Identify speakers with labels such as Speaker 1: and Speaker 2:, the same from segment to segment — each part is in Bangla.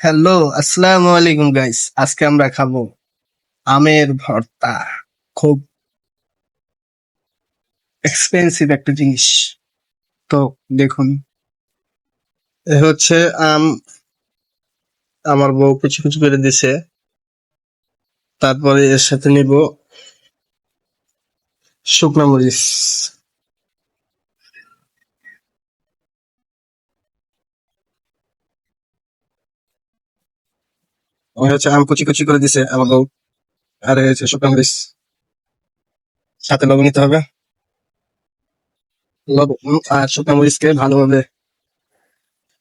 Speaker 1: হ্যালো আসসালামু আলাইকুম গাইস আজকে আমরা খাব আমের ভর্তা। খুব এক্সপেন্সিভ একটা জিনিস। তো দেখুন, এ হচ্ছে আম আমার বউ কুচি কুচি করে দিছে। তারপরে এর সাথে নিব শুকনো মরিচ। হচ্ছে আম কুচি কুচি করে দিছে আমার বউ। আর হচ্ছে শুকনো মরিচ। সাথে লবণ নিতে হবে। লবণ আর শুকনো মরিচকে ভালোভাবে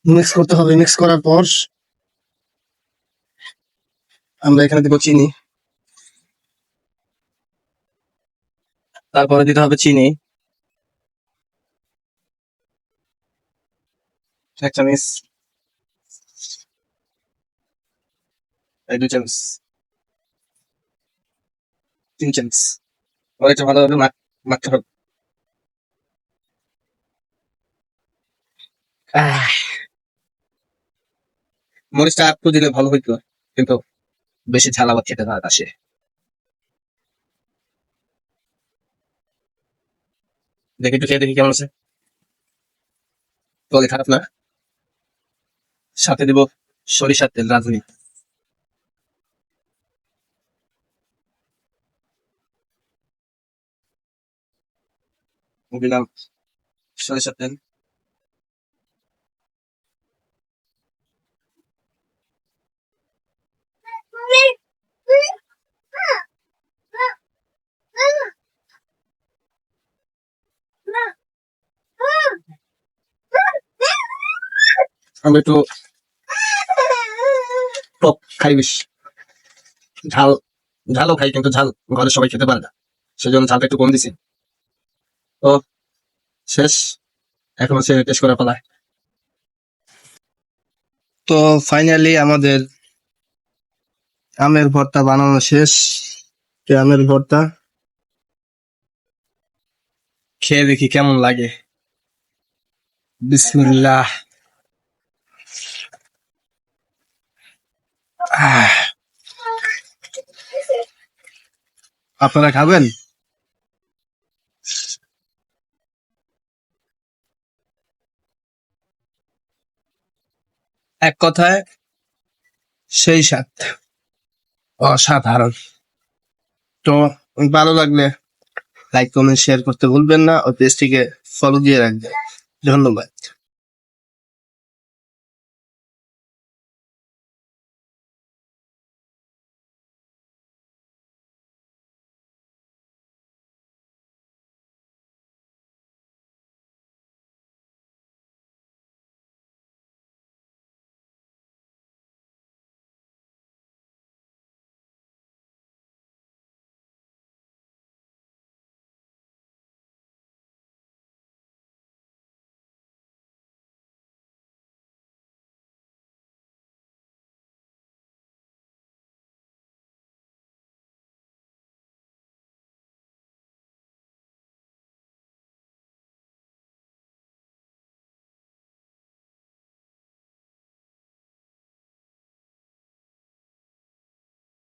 Speaker 1: মিক্স করতে হবে। মিক্স করার পর আমরা এখানে দিব চিনি। তারপরে দিতে হবে চিনি। এক চামচ। দুই চামচ তিন চামচ ওর এটা ভালোভাবে মাখ- মাখতে হবে। মরিচটা একটু দিলে ভালো হইতো কিন্তু বেশি ঝাল আবার খেতে না আসে দেখি একটু খেয়ে দেখি কেমন আছে। তবে খারাপ না? সাথে দিব সরিষার তেল রাঁধুনি। দিলাম সরিষার তেল আমি একটু টক খাই বেশি। ঝাল, ঝালও খাই, কিন্তু ঝাল ঘরে সবাই খেতে পারে না। সেজন্য ঝালটা একটু কম দিছি। তো শেষ। এখন হচ্ছে টেস্ট করে ফেলায় তো ফাইনালি আমাদের আমের ভর্তা বানানো শেষ। আমের ভর্তা খেয়ে দেখি কেমন লাগে। বিসমিল্লাহ। আপনারা খাবেন? এক কথায়, সেই স্বাদ। অসাধারণ। তো ভালো লাগলে লাইক কমেন্ট শেয়ার করতে ভুলবেন না। ও পেজটিকে ফলো দিয়ে রাখবেন। ধন্যবাদ।